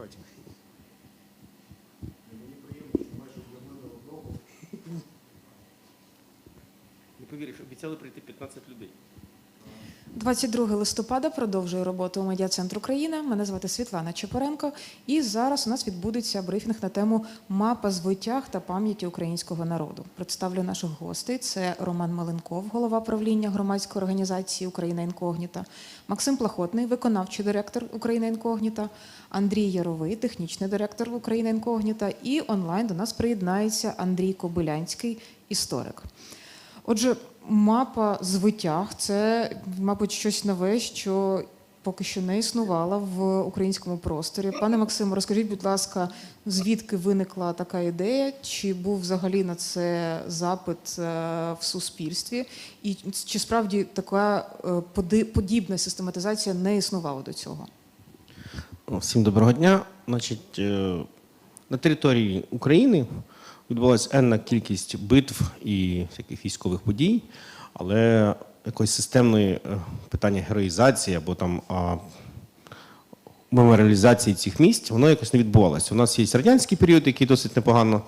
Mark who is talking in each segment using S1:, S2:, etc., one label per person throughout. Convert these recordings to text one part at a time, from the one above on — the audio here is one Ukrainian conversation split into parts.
S1: Єршать. Не повіриш, обіцяли прийти 15 людей.
S2: 22 листопада продовжує роботу у медіа центр України. Мене звати Світлана Чепоренко. І зараз у нас відбудеться брифінг на тему мапа звитяг та пам'яті українського народу. Представлю наших гостей. Це Роман Маленков, голова правління громадської організації Україна Інкогніта, Максим Плахотний, виконавчий директор Україна Інкогніта, Андрій Яровий, технічний директор Україна Інкогніта. І онлайн до нас приєднається Андрій Кобилянський, історик. Отже, мапа звитяг це, мабуть, щось нове, що поки що не існувало в українському просторі. Пане Максиму, розкажіть, будь ласка, звідки виникла така ідея? Чи був взагалі на це запит е, в суспільстві? І чи справді така е, подібна систематизація не існувала до цього?
S1: Всім доброго дня. Значить, е, на території України відбулася енна кількість битв і всяких військових подій, але якоїсь системної е, питання героїзації або там меморіалізації цих місць, воно якось не відбувалося. У нас є радянський період, який досить непогано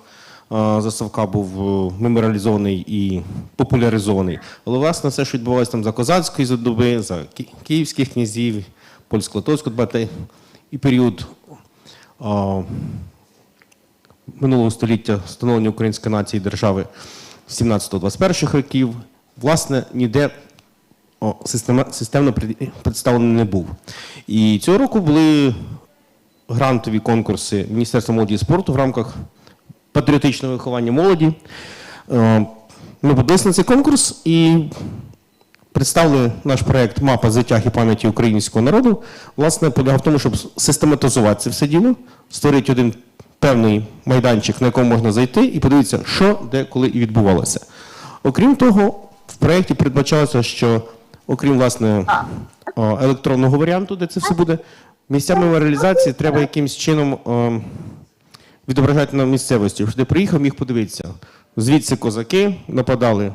S1: за Савка був е, меморіалізований і популяризований. Але власне все, що відбувалося там за козацької доби, за київських князів, польсько-литовського і період минулого століття становлення української нації і держави 17-21 років, власне, ніде системно пред- представлений не був. І цього року були грантові конкурси Міністерства молоді і спорту в рамках патріотичного виховання молоді. Е, Ми подалися на цей конкурс і представили наш проект Мапа звитяг і пам'яті українського народу. Власне, полягав в тому, щоб систематизувати це все діло, створити один певний майданчик, на якому можна зайти, і подивитися, що, де, коли і відбувалося. Окрім того, в проєкті передбачалося, що окрім власне електронного варіанту, де це все буде, місця меморіалізації треба якимось чином відображати на місцевості, ти приїхав, міг подивитися. Звідси козаки нападали,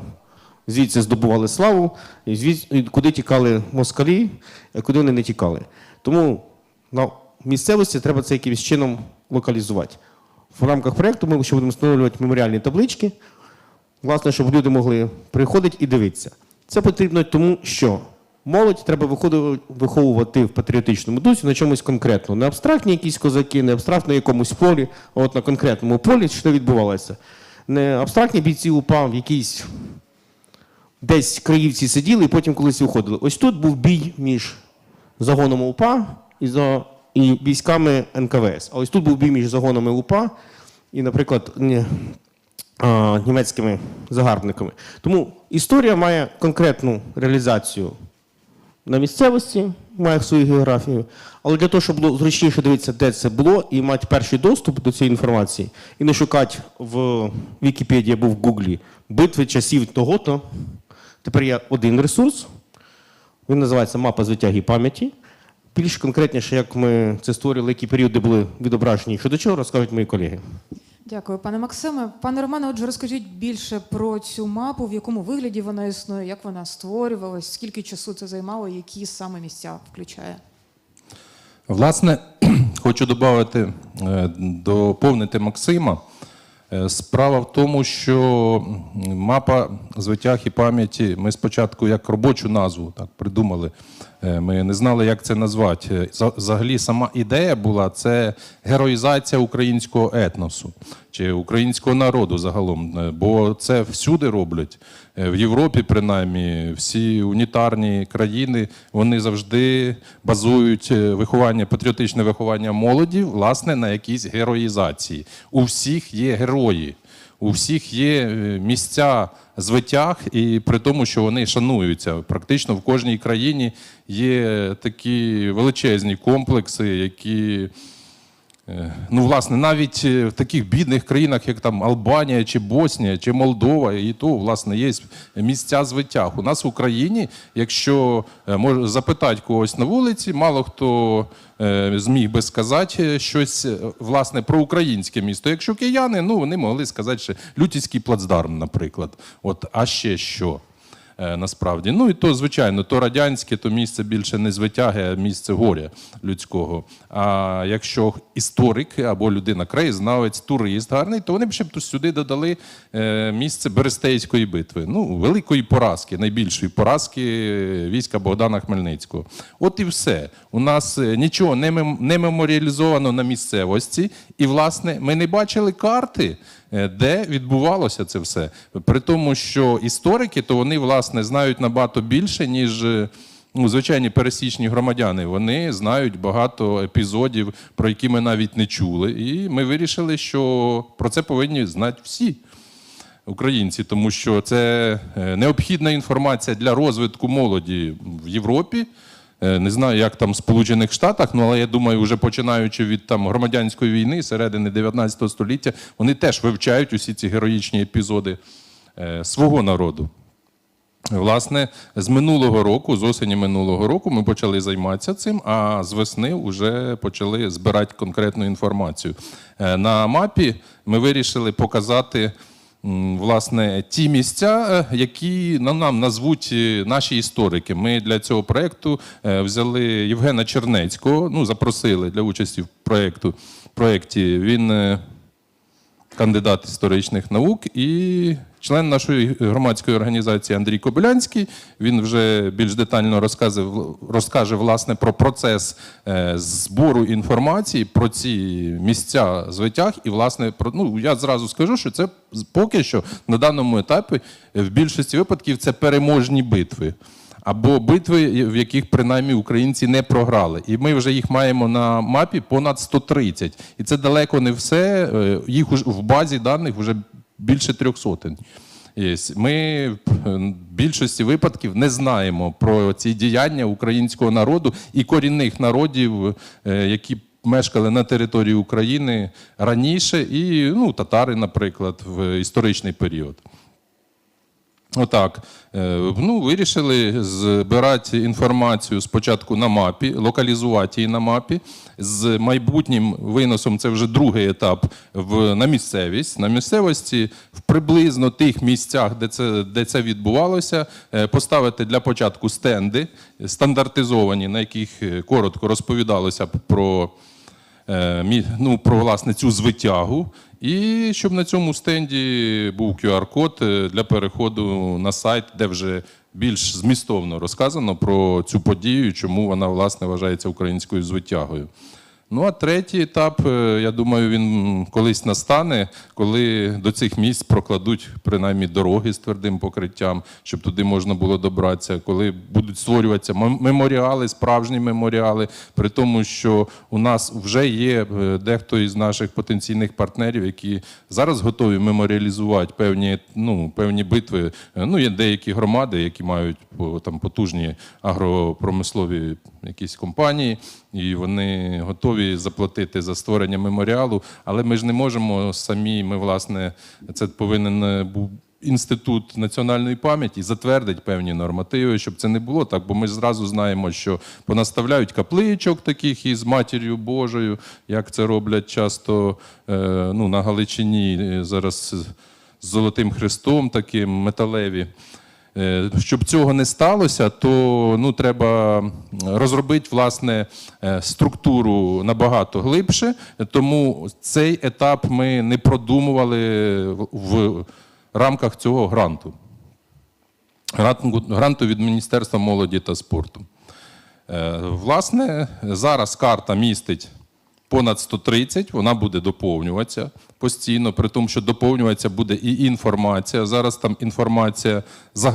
S1: звідси здобували славу, і звідси куди тікали москалі, а куди вони не тікали. Тому на місцевості треба це якимось чином локалізувати. В рамках проєкту ми ще будемо встановлювати меморіальні таблички, власне, щоб люди могли приходити і дивитися. Це потрібно тому, що молодь треба виховувати в патріотичному дусі на чомусь конкретно. Не абстрактні якісь козаки, не абстрактно якомусь полі, а от на конкретному полі, що відбувалося. Не абстрактні бійці УПА в якійсь десь краївці сиділи і потім колись виходили. Ось тут був бій між загоном УПА і, за, і військами НКВС. А ось тут був бій між загонами УПА і, наприклад, німецькими загарбниками. Тому історія має конкретну реалізацію на місцевості, має свою географію. Але для того, щоб було зручніше дивитися, де це було, і мати перший доступ до цієї інформації, і не шукати в Вікіпедії або в Гуглі битви часів того-то. Тепер є один ресурс. Він називається Мапа звитяги пам'яті. Більш конкретніше, як ми це створювали, які періоди були відображені, і що до чого, розкажуть мої колеги.
S2: Дякую, пане Максиме. Пане Романе, отже, розкажіть більше про цю мапу, в якому вигляді вона існує, як вона створювалась, скільки часу це займало, які саме місця включає.
S3: Власне, хочу додати, е, доповнити Максима. Е, Справа в тому, що мапа звитяг і пам'яті ми спочатку як робочу назву так придумали. Е, Ми не знали, як це назвати. Е, Взагалі, сама ідея була це героїзація українського етносу чи українського народу загалом. Е, Бо це всюди роблять. В Європі, принаймні, всі унітарні країни вони завжди базують виховання, патріотичне виховання молоді, власне, на якійсь героїзації. У всіх є герої. У всіх є е, місця звитяг, і при тому, що вони шануються. Практично в кожній країні є такі величезні комплекси, які Е, Ну, власне, навіть е, в таких бідних країнах, як там Албанія чи Боснія чи Молдова, і то, власне, є місця звитяг. У нас в Україні, якщо запитати когось на вулиці, мало хто зміг би сказати е, щось е, власне про українське місто. Якщо кияни, ну вони могли сказати, що Лютівський плацдарм, наприклад. От, а ще що? Е, насправді. Ну і то, звичайно, то радянське, то місце більше не звитяги, а місце горя людського. А якщо історик або людина краєзнавець, турист гарний, то вони б ще б сюди додали е, місце Берестейської битви. Ну, великої поразки, найбільшої поразки війська Богдана Хмельницького. От і все. У нас е, нічого не, мем- меморіалізовано на місцевості, і, власне, ми не бачили карти, де відбувалося це все. При тому, що історики, то вони, власне, знають набагато більше, ніж. е, Ну, звичайні пересічні громадяни, вони знають багато епізодів, про які ми навіть не чули. І ми вирішили, що про це повинні знати всі українці, тому що це е, необхідна інформація для розвитку молоді в Європі. Е, Не знаю, як там в Сполучених Штатах, ну але я думаю, вже починаючи від там громадянської війни, середини 19 століття, вони теж вивчають усі ці героїчні епізоди е, свого народу. Власне, з минулого року, з осені минулого року, ми почали займатися цим, а з весни вже почали збирати конкретну інформацію. Е, На мапі ми вирішили показати. Власне, ті місця, е, які нам назвуть е, наші історики. Ми для цього проєкту е, взяли Євгена Чернецького, ну, запросили для участі в проєкту, проєкті. Він кандидат історичних наук і член нашої громадської організації Андрій Кобилянський. Він вже більш детально розкаже, розкаже власне про процес е, збору інформації про ці місця звитяг. І, власне, про ну я зразу скажу, що це поки що на даному етапі е, в більшості випадків це переможні битви. Або битви, в яких принаймні українці не програли. І ми вже їх маємо на мапі понад 130. І це далеко не все. Е, Їх в базі даних вже більше трьох сотень. Ми в більшості випадків не знаємо про ці діяння українського народу і корінних народів, е, які мешкали на території України раніше, і ну, татари, наприклад, в історичний період. Отак. Е, Ну, вирішили збирати інформацію спочатку на мапі, локалізувати її на мапі. З майбутнім виносом це вже другий етап в, на місцевість. На місцевості в приблизно тих місцях, де це, де це відбувалося, е, поставити для початку стенди стандартизовані, на яких е, коротко розповідалося про ну, про власне цю звитягу, і щоб на цьому стенді був QR-код е, для переходу на сайт, де вже більш змістовно розказано про цю подію, чому вона власне вважається українською звитягою. Ну а третій етап, е, я думаю, він колись настане, коли до цих місць прокладуть принаймні дороги з твердим покриттям, щоб туди можна було добратися, коли будуть створюватися мем- меморіали, справжні меморіали, при тому, що у нас вже є е, дехто із наших потенційних партнерів, які зараз готові меморіалізувати певні, ну, певні битви. Е, Ну, є деякі громади, які мають там потужні агропромислові якісь компанії, і вони готові заплатити за створення меморіалу. Але ми ж не можемо самі. Ми, власне, це повинен е, був. Інститут національної пам'яті затвердить певні нормативи, щоб це не було так, бо ми зразу знаємо, що понаставляють капличок таких із матір'ю Божою, як це роблять часто е, ну, на Галичині е, зараз з Золотим Христом, таким металеві. Е, Щоб цього не сталося, то ну, треба розробити власне е, структуру набагато глибше. Тому цей етап ми не продумували в- рамках цього гранту. Гранту гранту від Міністерства молоді та спорту. Е, Власне, зараз карта містить понад 130, вона буде доповнюватися постійно, при тому, що доповнюватися буде і інформація. Зараз там інформація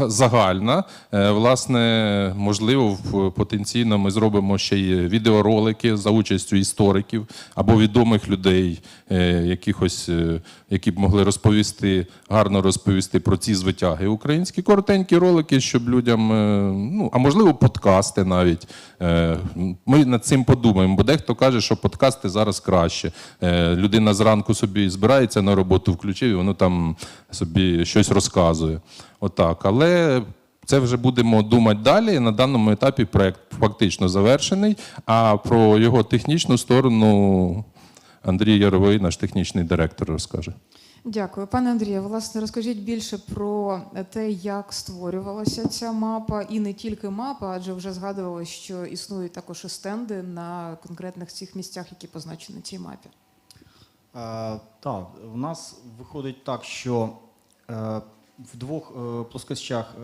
S3: загальна. Е, Власне, можливо, потенційно ми зробимо ще й відеоролики за участю істориків або відомих людей, е, якихось, е, які б могли розповісти, гарно розповісти про ці звитяги українські. Коротенькі ролики, щоб людям, ну, а можливо, подкасти навіть. Ми над цим подумаємо, бо дехто каже, що подкасти зараз краще. Людина зранку собі збирається на роботу, включив, і воно там собі щось розказує. Отак. Але це вже будемо думати далі. На даному етапі проект фактично завершений. А про його технічну сторону Андрій Яровий, наш технічний директор, розкаже.
S2: Дякую, пане Андрію. Власне, розкажіть більше про те, як створювалася ця мапа, і не тільки мапа, адже вже згадували, що існують також і стенди на конкретних цих місцях, які позначені на цій мапі.
S4: Е, так, в нас виходить так, що е, в двох е, плоскостях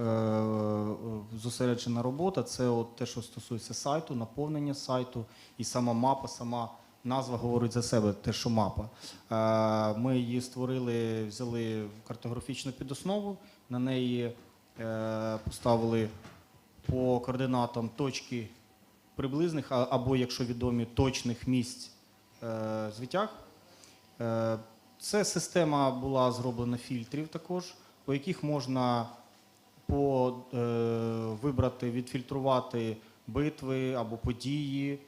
S4: зосереджена робота. Це от те, що стосується сайту, наповнення сайту, і сама мапа, сама назва говорить за себе, те, що мапа. Ми її створили, взяли картографічну підоснову, на неї поставили по координатам точки приблизних, або, якщо відомі, точних місць звитяг. Е, Це система була зроблена фільтрів також, по яких можна по, е, вибрати, відфільтрувати битви або події, е,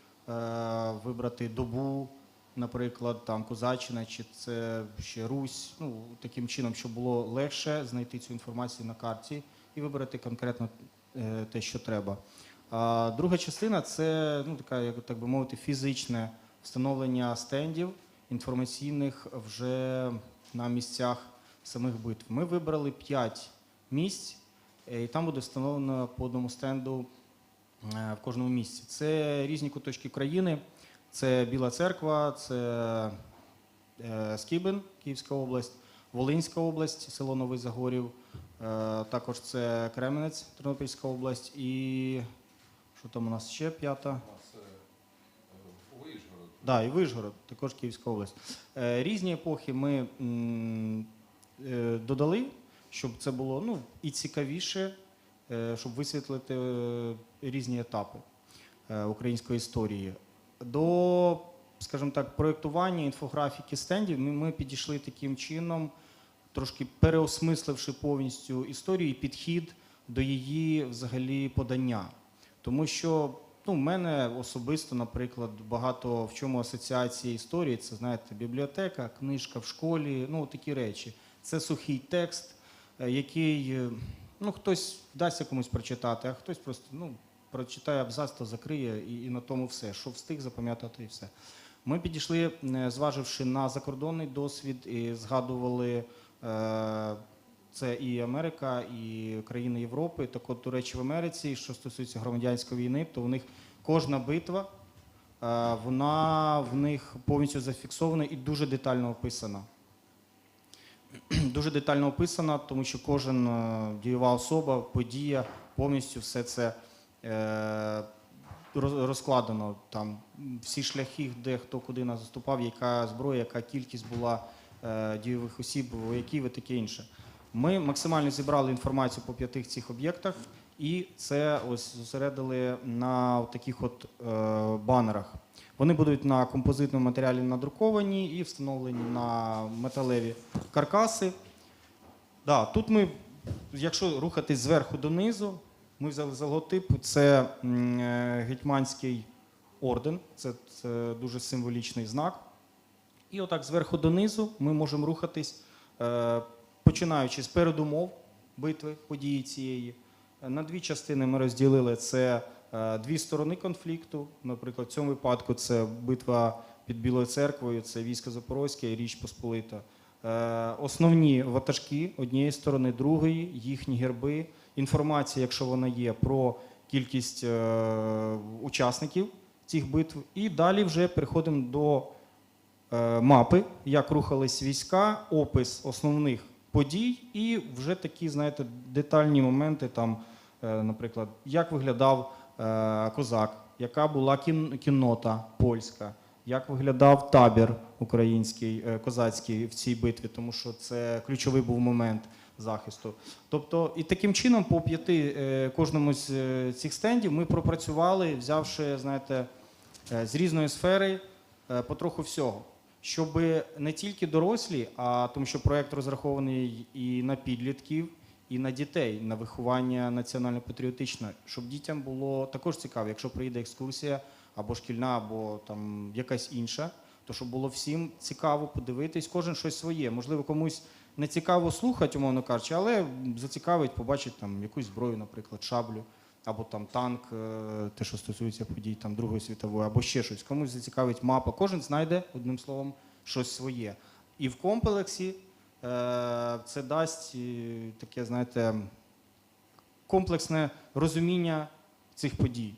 S4: вибрати добу, наприклад, там Козаччина, чи це ще Русь. Ну, таким чином, щоб було легше знайти цю інформацію на карті і вибрати конкретно е, те, що треба. А друга частина це ну, така, як так би мовити, фізичне встановлення стендів інформаційних вже на місцях самих битв. Ми вибрали 5 місць, е, і там буде встановлено по одному стенду е, в кожному місці. Це різні куточки країни. Це Біла Церква, це е, Скібин, Київська область, Волинська область, село Новий Загорів, також це Кременець, Тернопільська область і що там у нас ще п'ята? Да, і Вишгород, також Київська область. Е, Різні епохи ми е, додали, щоб це було ну, і цікавіше, е, щоб висвітлити різні етапи української історії. До, скажімо так, проєктування інфографіки стендів ми підійшли таким чином, трошки переосмисливши повністю історію і підхід до її взагалі подання. Тому що ну, в мене особисто, наприклад, багато в чому асоціації історії. Це знаєте, бібліотека, книжка в школі, ну такі речі. Це сухий текст, е, який е, ну, хтось вдасться комусь прочитати, а хтось просто ну, прочитає абзац, то закриє і, і на тому все. Що встиг запам'ятати і все. Ми підійшли, е, зваживши на закордонний досвід, і згадували. Це і Америка, і країни Європи. Так от, до речі, в Америці, що стосується громадянської війни, то у них кожна битва, е, вона в них повністю зафіксована і дуже детально описана. Дуже детально описана, тому що кожен е, дієва особа, подія, повністю все це е, розкладено. Там всі шляхи, де хто куди наступав, яка зброя, яка кількість була дійових осіб, вояків і таке інше. Ми максимально зібрали інформацію по п'яти цих об'єктах і це ось зосередили на таких от е, банерах. Вони будуть на композитному матеріалі надруковані і встановлені на металеві каркаси. Да, тут ми, якщо рухатись зверху донизу, ми взяли за логотип, це е, гетьманський орден, це, це дуже символічний знак. І отак зверху донизу ми можемо рухатись, е, починаючи з передумов битви, події цієї. На дві частини ми розділили це е, дві сторони конфлікту. Наприклад, в цьому випадку це битва під Білою церквою, це військо Запорозьке і Річ Посполита. Е, Основні ватажки однієї сторони, другої, їхні герби, інформація, якщо вона є, про кількість е, учасників цих битв. І далі вже переходимо до мапи, як рухались війська, опис основних подій, і вже такі, знаєте, детальні моменти, там, е, наприклад, як виглядав е, козак, яка була кіннота польська, як виглядав табір український, е, козацький в цій битві, тому що це ключовий був момент захисту. Тобто, і таким чином, по п'яти кожному з цих стендів ми пропрацювали, взявши, знаєте, з різної сфери потроху всього. Щоб не тільки дорослі, а тому що проєкт розрахований і на підлітків, і на дітей, на виховання національно-патріотичне, щоб дітям було також цікаво, якщо приїде екскурсія або шкільна, або там якась інша, то щоб було всім цікаво подивитись, кожен щось своє. Можливо, комусь не цікаво слухати, умовно кажучи, але зацікавить побачити там якусь зброю, наприклад, шаблю, або там танк, е, те, що стосується подій там Другої світової, або ще щось. Комусь зацікавить мапа. Кожен знайде одним словом щось своє. І в комплексі е, це дасть таке, знаєте, комплексне розуміння цих подій.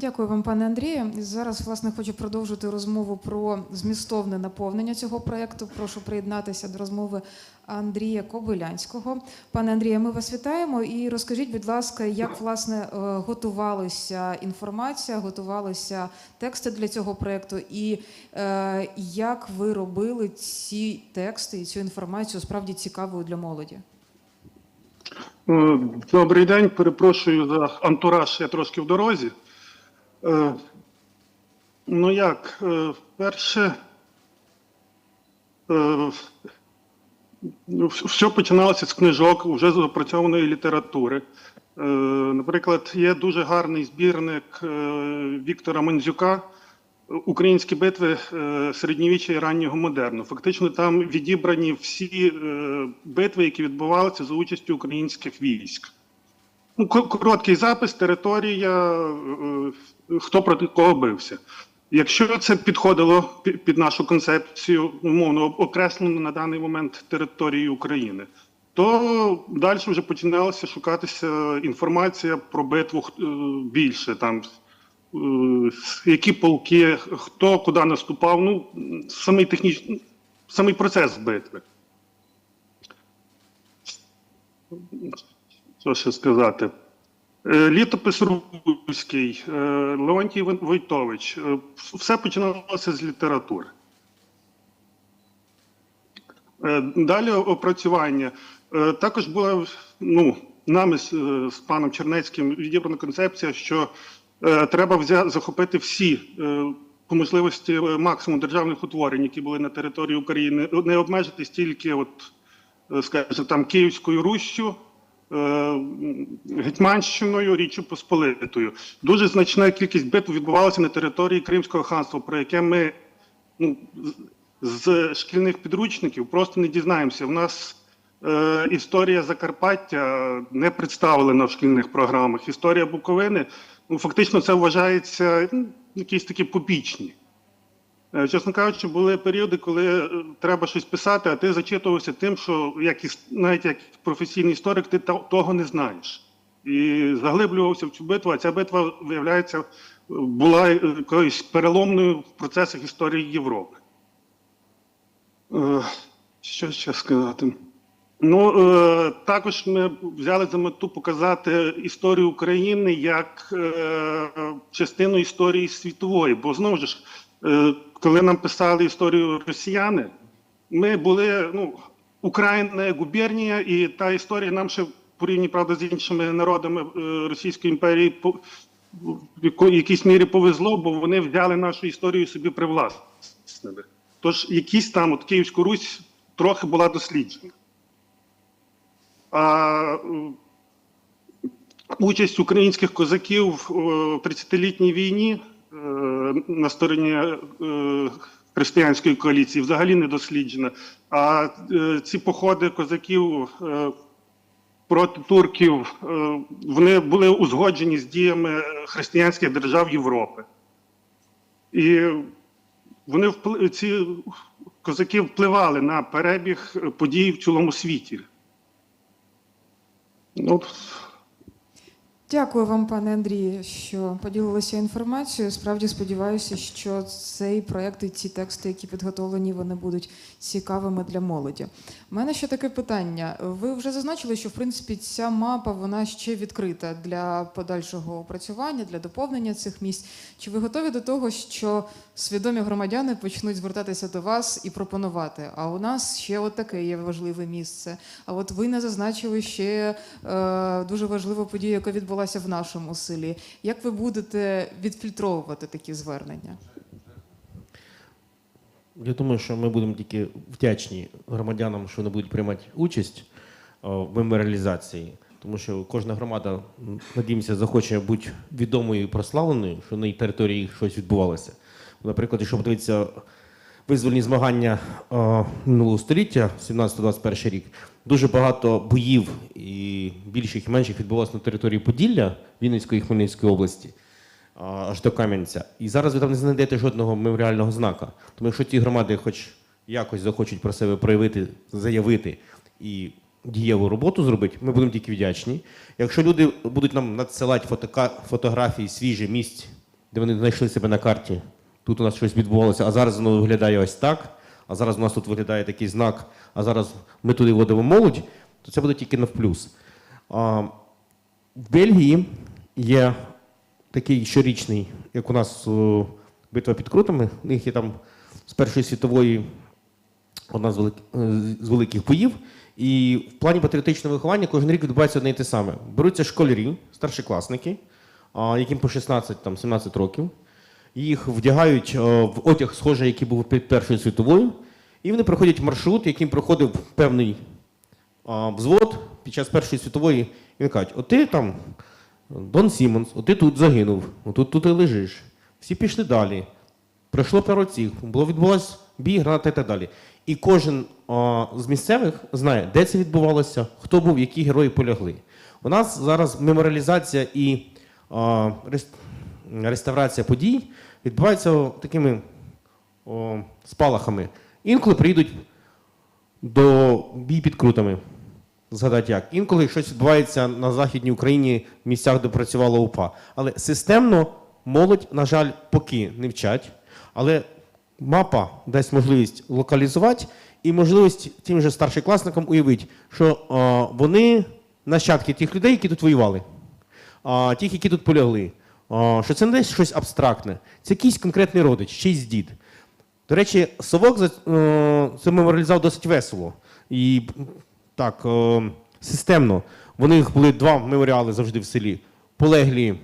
S2: Дякую вам, пане Андрію. Зараз, власне, хочу продовжити розмову про змістовне наповнення цього проєкту. Прошу приєднатися до розмови Андрія Кобилянського. Пане Андрію, ми вас вітаємо і розкажіть, будь ласка, як власне е, готувалася інформація, готувалися тексти для цього проєкту, і е, як ви робили ці тексти і цю інформацію справді цікавою для молоді?
S5: Е, Добрий день, перепрошую за антураж, я трошки в дорозі. Е, Ну як, е, перше, е, все починалося з книжок вже з опрацьованої літератури. Е, Наприклад, є дуже гарний збірник Віктора Манзюка Українські битви середньовіччя і раннього модерну. Фактично там відібрані всі битви, які відбувалися за участю українських військ. Ну, короткий запис, територія, е, хто проти кого бився. Якщо це підходило під нашу концепцію, умовно окреслено на даний момент території України, то далі вже починалася шукатися інформація про битву е, більше там. е, Які полки, хто куди наступав, ну самий технічний, самий процес битви. Що ще сказати? Е, Літопис Руський, е, Леонтій Войтович. Е, Все починалося з літератури. Далі опрацювання. Також була ну, нами з, з паном Чернецьким відібрана концепція, що е, треба взя- захопити всі е, по можливості максимум державних утворень, які були на території України, не обмежитись тільки, от, скажімо, там Київською Руссю, Гетьманщиною, Річчю Посполитою. Дуже значна кількість битв відбувалася на території Кримського ханства, про яке ми ну, з- з шкільних підручників просто не дізнаємося. У нас е, історія Закарпаття не представлена в шкільних програмах. Історія Буковини, ну фактично, це вважається ну, якісь такі побічні. Е, Чесно кажучи, були періоди, коли е, треба щось писати, а ти зачитувався тим, що як навіть як професійний історик, ти того не знаєш. І заглиблювався в цю битву, а ця битва, виявляється, була е, якоюсь переломною в процесах історії Європи. Що ще сказати? Ну, також ми взяли за мету показати історію України як частину історії світової. Бо знову ж, коли нам писали історію росіяни, ми були ну, Україна губернія, і та історія нам ще порівні правда з іншими народами е, Російської імперії в якійсь мірі повезло, бо вони взяли нашу історію собі привласнили. Тож якісь там, от Київську Русь трохи була досліджена. А е, участь українських козаків в 30-літній війні е, на стороні е, християнської коаліції взагалі не досліджена. А е, ці походи козаків е, проти турків е, вони були узгоджені з діями християнських держав Європи. І вони ці козаки впливали на перебіг подій в цілому світі. Ну,
S2: Дякую вам, пане Андрію, що поділилися інформацією. Справді сподіваюся, що цей проект і ці тексти, які підготовлені, вони будуть цікавими для молоді. У мене ще таке питання. Ви вже зазначили, що в принципі ця мапа вона ще відкрита для подальшого опрацювання, для доповнення цих місць. Чи ви готові до того, що свідомі громадяни почнуть звертатися до вас і пропонувати? А у нас ще таке є важливе місце. А от ви не зазначили ще е, дуже важливу подію, яка відбулася в нашому селі. Як ви будете відфільтровувати такі звернення?
S1: Я думаю, що ми будемо тільки вдячні громадянам, що вони будуть приймати участь в меморіалізації. Тому що кожна громада, надіємося, захоче бути відомою і прославленою, що на її території щось відбувалося. Наприклад, якщо подивитися визвольні змагання о, минулого століття, 17-21 рік, дуже багато боїв і більших і менших відбувалося на території Поділля Вінницької і Хмельницької області аж до Кам'янця. І зараз ви там не знайдете жодного меморіального знака. Тому якщо ті громади хоч якось захочуть про себе проявити, заявити і дієву роботу зробити, ми будемо тільки вдячні. Якщо люди будуть нам надсилати фотографії свіжі місць, де вони знайшли себе на карті, тут у нас щось відбувалося, а зараз воно виглядає ось так, а зараз у нас тут виглядає такий знак, а зараз ми туди вводимо молодь, то це буде тільки на в плюс. А, в Бельгії є такий щорічний, як у нас битва під крутами. У них є там з Першої світової одна з, велик... е, з великих боїв. І в плані патріотичного виховання кожен рік відбувається одне і те саме. Беруться школярі, старшокласники, яким по 16-17 років. Їх вдягають е, в одяг, схожий, який був під Першою світовою, і вони проходять маршрут, яким проходив певний взвод під час Першої світової, і вони кажуть, от ти там, Дон Сімонс, от ти тут загинув, отут тут і лежиш. Всі пішли далі. Пройшло пару цих, було відбулось бій, гранати і так далі. І кожен а, з місцевих знає, де це відбувалося, хто був, які герої полягли. У нас зараз меморіалізація і а, реставрація подій відбувається такими о, спалахами. Інколи прийдуть до бій під крутами. Згадати як. Інколи щось відбувається на Західній Україні в місцях, де працювала УПА. Але системно молодь, на жаль, поки не вчать. Але мапа дасть можливість локалізувати і можливість тим же старшокласникам уявити, що а, вони нащадки тих людей, які тут воювали, а, тих, які тут полягли. Що це не десь щось абстрактне. Це якийсь конкретний родич, чийсь дід. До речі, совок е, це меморіалізував досить весело. І так, е, системно. У них були два меморіали завжди в селі. Полеглі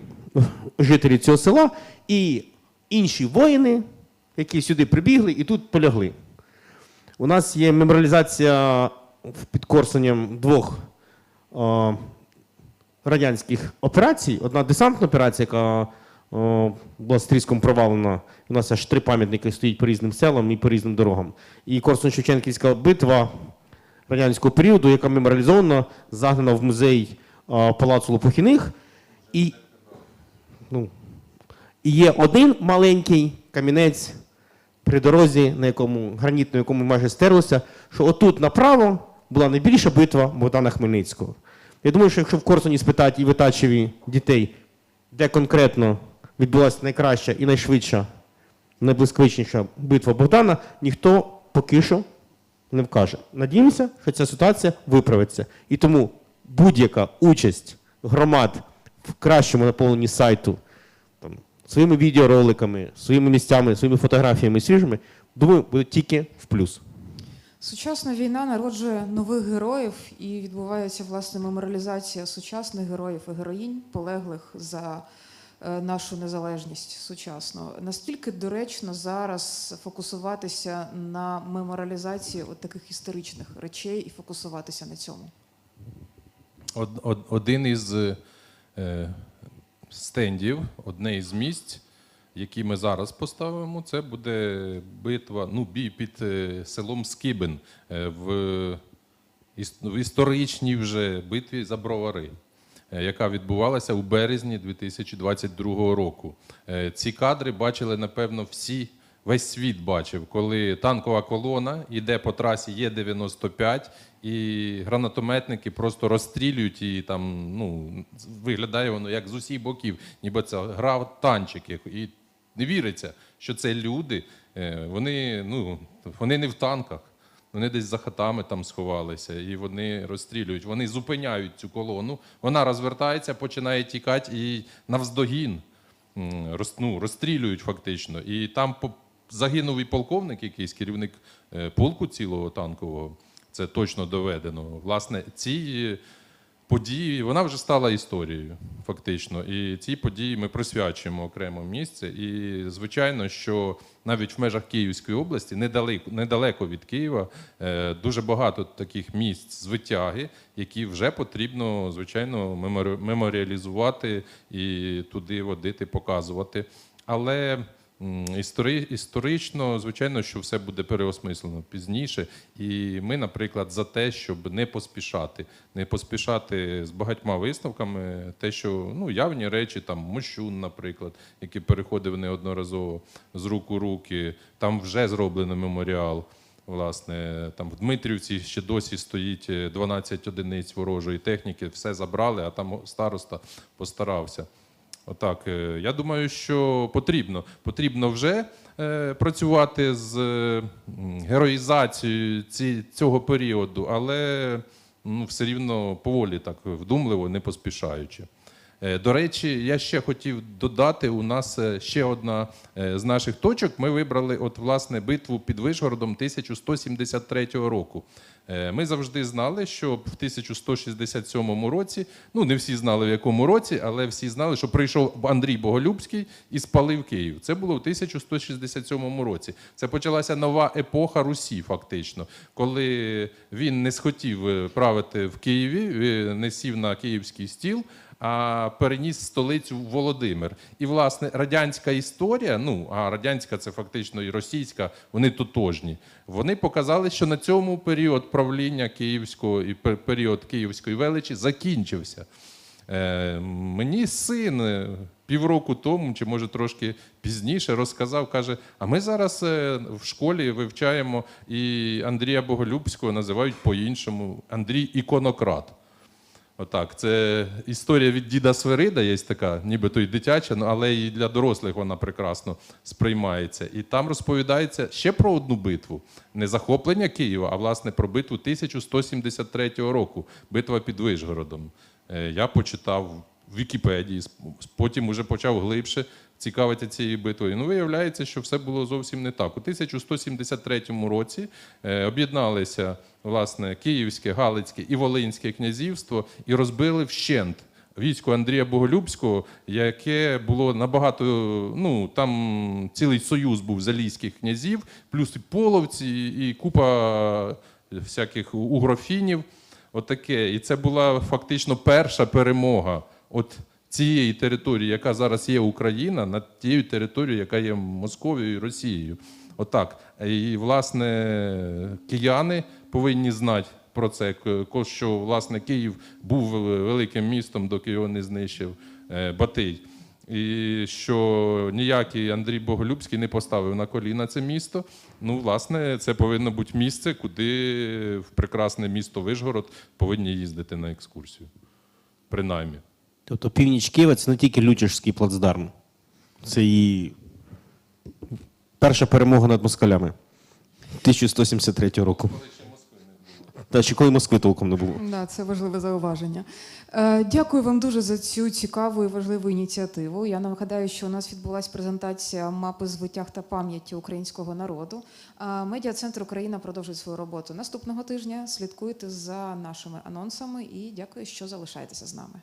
S1: жителі цього села і інші воїни, які сюди прибігли і тут полягли. У нас є меморіалізація під Корсунем двох е, радянських операцій. Одна десантна операція, яка о, була з тріском провалена. У нас аж три пам'ятники стоять по різним селам і по різним дорогам. І Корсун-Шевченківська битва радянського періоду, яка меморіалізована, загнана в музей Палацу Лопухіних. І, ну, і є один маленький камінець при дорозі, на якому гранітно, якому майже стерлося, що отут направо була найбільша битва Богдана Хмельницького. Я думаю, що якщо в Корсуні спитати і Витачеві дітей, де конкретно відбулася найкраща і найшвидша, найблискавичніша битва Богдана, ніхто поки що не вкаже. Надіємося, що ця ситуація виправиться. І тому будь-яка участь громад в кращому наповненні сайту там, своїми відеороликами, своїми місцями, своїми фотографіями свіжими, думаю, буде тільки в плюс.
S2: Сучасна війна народжує нових героїв і відбувається власне меморіалізація сучасних героїв і героїнь, полеглих за е, нашу незалежність сучасну. Наскільки доречно зараз фокусуватися на меморіалізації от таких історичних речей і фокусуватися на цьому?
S3: Од- од- Один із е, стендів, одне із місць, які ми зараз поставимо, це буде битва, ну, бій під е, селом Скибин е, в, історичній вже битві за бровари. е, Яка відбувалася у березні 2022 року. Ці кадри бачили, напевно, всі, весь світ бачив, коли танкова колона йде по трасі Є-95, і гранатометники просто розстрілюють і там ну, виглядає воно як з усіх боків, ніби це гра в танчики. І не віриться, що це люди, е, вони, ну, вони не в танках. Вони десь за хатами там сховалися, і вони розстрілюють. Вони зупиняють цю колону. Вона розвертається, починає тікати і навздогін ну, розстрілюють фактично. І там загинув і полковник, якийсь керівник е, полку цілого танкового. Це точно доведено. Власне, ці події, вона вже стала історією, фактично. І ці події ми присвячуємо окремо місце. І звичайно, що навіть в межах Київської області, недалеко, недалеко від Києва, е, дуже багато таких місць з витяги, які вже потрібно, звичайно, меморі- меморіалізувати і туди водити, показувати. Але історично, звичайно, що все буде переосмислено пізніше. І ми, наприклад, за те, щоб не поспішати, не поспішати з багатьма висновками, те, що ну, явні речі, там Мощун, наприклад, який переходив неодноразово з рук у руки, там вже зроблено меморіал. Власне, там в Дмитрівці ще досі стоїть е, 12 одиниць ворожої техніки, все забрали, а там староста постарався. Отак, е, я думаю, що потрібно. Потрібно вже е, працювати з героїзацією ці, цього періоду, але ну, все рівно поволі, так вдумливо, не поспішаючи. Е, До речі, я ще хотів додати: у нас е, ще одна е, з наших точок. Ми вибрали от власне битву під Вишгородом 1173 року. Ми завжди знали, що в 1167 році, ну не всі знали в якому році, але всі знали, що прийшов Андрій Боголюбський і спалив Київ. Це було в 1167 році. Це почалася нова епоха Русі, фактично, коли він не схотів правити в Києві, не сів на київський стіл переніс столицю в Володимир. І, власне, радянська історія, ну а радянська це фактично і російська, вони тотожні. Вони показали, що на цьому період правління Київського і період Київської величі закінчився. Е, мені син е, півроку тому, чи може трошки пізніше, розказав, каже: а ми зараз е, в школі вивчаємо і Андрія Боголюбського називають по-іншому Андрій Іконократ. Отак, це історія від діда Сверида, є така, нібито й дитяча, ну, але і для дорослих вона прекрасно сприймається. І там розповідається ще про одну битву: не захоплення Києва, а власне про битву 1173 року, битва під Вишгородом. Е, Я почитав в Вікіпедії, потім уже почав глибше цікавитися цією битвою. Ну, виявляється, що все було зовсім не так. У 1173 році е, об'єдналися власне Київське, Галицьке і Волинське князівство і розбили вщент військо Андрія Боголюбського, яке було набагато. Ну там цілий союз був залізьких князів, плюс і половці, і купа всяких угрофінів. Отаке. І це була фактично перша перемога. От цієї території, яка зараз є Україна, над тією територією, яка є Московією і Росією. Отак. І, власне, кияни повинні знати про це, що власне Київ був великим містом, доки його не знищив е, Батий. І що ніякий Андрій Боголюбський не поставив на коліна це місто. Ну, власне, це повинно бути місце, куди в прекрасне місто Вишгород повинні їздити на екскурсію. Принаймні.
S1: Тобто північ Києва це не тільки Лючишський плацдарм, це і перша перемога над москалями 1173 року. Та ще коли Москви толком не було.
S2: Да, це важливе зауваження. Е, Дякую вам дуже за цю цікаву і важливу ініціативу. Я нагадаю, що у нас відбулася презентація мапи звитяг та пам'яті українського народу. А Медіа-центр Україна продовжує свою роботу наступного тижня. Слідкуйте за нашими анонсами і дякую, що залишаєтеся з нами.